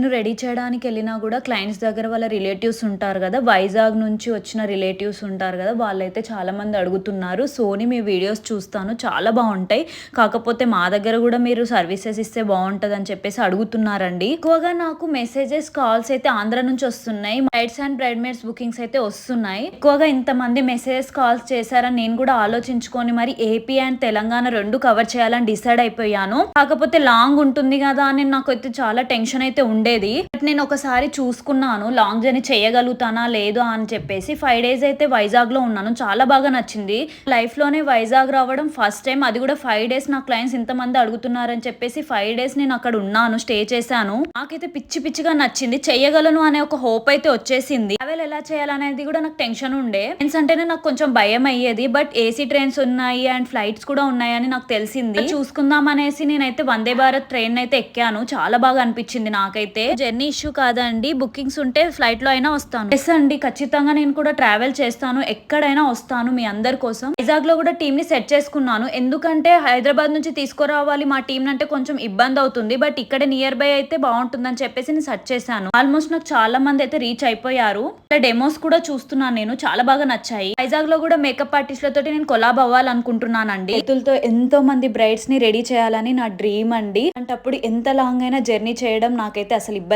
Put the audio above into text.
నేను రెడీ చేయడానికి వెళ్ళినా కూడా క్లయింట్స్ దగ్గర వాళ్ళ రిలేటివ్స్ ఉంటారు కదా. వైజాగ్ నుంచి వచ్చిన రిలేటివ్స్ ఉంటారు కదా. వాళ్ళైతే చాలామంది అడుగుతున్నారు. సోనీ మీ వీడియోస్ చూస్తాను. చాలా బాగుంటాయి. కాకపోతే మా దగ్గర కూడా మీరు సర్వీసెస్ ఇస్తే బాగుంటుంది అని చెప్పేసి అడుగుతున్నారండి. ఎక్కువగా నాకు మెసేజెస్ కాల్స్ అయితే ఆంధ్ర నుంచి వస్తున్నాయి. Brides and bridesmaids bookings అయితే వస్తున్నాయి. ఎక్కువగా ఇంతమంది మెసేజెస్ కాల్స్ చేశారని నేను కూడా ఆలోచించుకొని మరి ఏపీ అండ్ తెలంగాణ రెండు కవర్ చేయాలని డిసైడ్ అయిపోయాను. కాకపోతే లాంగ్ ఉంటుంది కదా అని నాకు అయితే చాలా టెన్షన్ అయితే ఉండేది. బట్ నేను ఒకసారి చూసుకున్నాను లాంగ్ జర్నీ చేయగలుగుతానా లేదా అని చెప్పేసి ఫైవ్ డేస్ అయితే వైజాగ్లో ఉన్నాను. చాలా బాగా నచ్చింది. లైఫ్లోనే వైజాగ్ రావడం ఫస్ట్ టైం అది కూడా ఫైవ్ డేస్ నా క్లయింట్స్ ఇంతమంది అడుగుతున్నారని చెప్పేసి ఫైవ్ డేస్ నేను అక్కడ ఉన్నాను స్టే చేశాను. నాకైతే పిచ్చి పిచ్చిగా నచ్చింది. చేయగలను అనే ఒక హోప్ అయితే వచ్చేసింది. ట్రావెల్ ఎలా చేయాలనేది కూడా నాకు టెన్షన్ ఉండే. ట్రైన్స్ అంటేనే నాకు కొంచెం భయం అయ్యేది. బట్ ఏసీ ట్రైన్స్ ఉన్నాయి అండ్ ఫ్లైట్స్ కూడా ఉన్నాయని నాకు తెలిసింది. చూసుకుందాం అనేసి నేనైతే వందే భారత్ ట్రైన్ అయితే ఎక్కాను. చాలా బాగా అనిపించింది నాకైతే. జర్నీ ఇష్యూ కాదండి. బుకింగ్స్ ఉంటే ఫ్లైట్లో అయినా వస్తాను. ఎస్ అండి. ఖచ్చితంగా నేను కూడా ట్రావెల్ చేస్తాను. ఎక్కడైనా వస్తాను మీ అందరి కోసం. వైజాగ్లో కూడా టీమ్ని సెట్ చేసుకున్నాను. ఎందుకంటే హైదరాబాద్ నుంచి తీసుకురావాలి మా టీం అంటే కొంచెం ఇబ్బంది అవుతుంది. బట్ ఇక్కడ నియర్ బై అయితే బాగుంటుందని చెప్పేసి నేను సెర్చ్ చేశాను. ఆల్మోస్ట్ నాకు చాలా మంది అయితే రీచ్ అయిపోయారు. డెమోస్ కూడా చూస్తున్నాను నేను. చాలా బాగా నచ్చాయి. వైజాగ్లో కూడా మేకప్ ఆర్టిస్ట్లతో నేను కొలాబ్ అవ్వాలనుకుంటున్నానండి. రైతులతో ఎంతో మంది బ్రైడ్స్ని రెడీ చేయాలని నా డ్రీమ్ అండి. అలాంటప్పుడు అప్పుడు ఎంత లాంగ్ అయినా జర్నీ చేయడం నాకైతే అసలు ఇబ్బంది